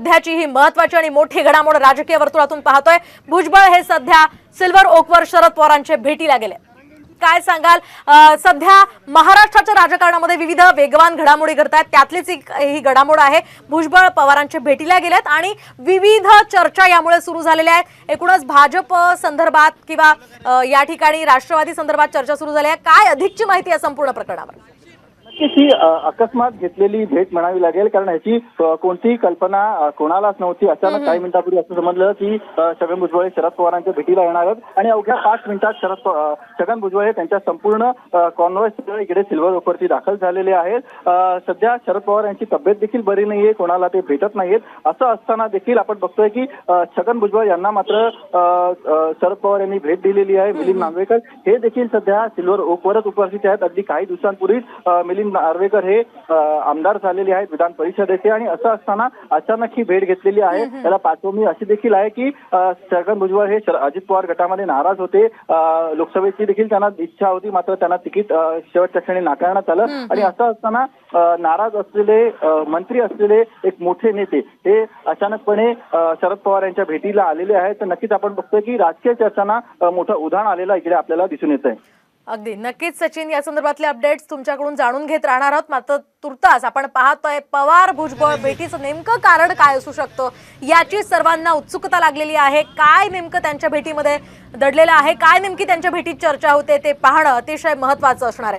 सध्याची ही महत्वाची आणि मोठी घडामोड राजकीय वर्तुळातून पाहतोय. भुजबळ हे सध्या सिल्वर ओकवर शरद पवारांचे भेटीला गेले. काय सांगाल? सध्या महाराष्ट्राच्या राजकारणामध्ये विविध वेगवान घडामोडी घडत आहेत. त्यातलीच एक ही घडामोड आहे. भुजबळ पवारांच्या भेटीला गेल्यात आणि विविध चर्चा यामुळे सुरू झालेल्या आहेत. एकूणच भाजप संदर्भात किंवा या ठिकाणी राष्ट्रवादी संदर्भात चर्चा सुरू झाली आहे. काय अधिकची माहिती या संपूर्ण प्रकरणावर? नक्कीच ही अकस्मात घेतलेली भेट म्हणावी लागेल. कारण ह्याची अ, कोणतीही कल्पना कोणालाच नव्हती. अचानक काही मिनिटापूर्वी असं समजलं की छगन भुजबळ हे शरद पवारांच्या भेटीला येणार आहेत. आणि अवघ्या पाच मिनिटात शरद छगन भुजबळ हे त्यांच्या संपूर्ण कॉन्व्हर्स इकडे सिल्वर ओकवरती दाखल झालेले आहेत. सध्या शरद पवार यांची तब्येत देखील बरी नाहीये. कोणाला ते भेटत नाहीयेत. असं असताना देखील आपण बघतोय की छगन भुजबळ यांना मात्र शरद पवार यांनी भेट दिलेली आहे. मिलिंद नार्वेकर हे देखील सध्या सिल्वर ओकवरच उपस्थित आहेत. अगदी काही दिवसांपूर्वीच मिलिंद नार्वेकर हे आमदार झालेले आहेत विधान परिषदेचे. आणि असं असताना अचानक ही भेट घेतलेली आहे. त्याला पार्श्वभूमी अशी देखील आहे की छगन भुजबळ हे अजित पवार गटामध्ये नाराज होते. लोकसभेची देखील त्यांना इच्छा होती. मात्र त्यांना तिकीट शेवटच्या क्षणी नाकारण्यात आलं. आणि असं असताना नाराज असलेले मंत्री असलेले एक मोठे नेते हे अचानकपणे शरद पवार यांच्या भेटीला आलेले आहेत. तर नक्कीच आपण बघतोय की राजकीय चर्चांना मोठं उदाहरण आलेलं इकडे आपल्याला दिसून येत आहे अगदी. नक्कीच सचिन या संदर्भातले अपडेट्स तुमच्याकडून जाणून घेत राहणार आहोत. मात्र तुर्तास आपण पाहतोय पवार भुजबळ भेटीचं नेमकं कारण काय असू शकतं याची सर्वांना उत्सुकता लागलेली आहे. काय नेमकं त्यांच्या भेटीमध्ये दडलेलं आहे? काय नेमकी त्यांच्या भेटीत चर्चा होते? ते पाहणं अतिशय महत्वाचं असणार आहे.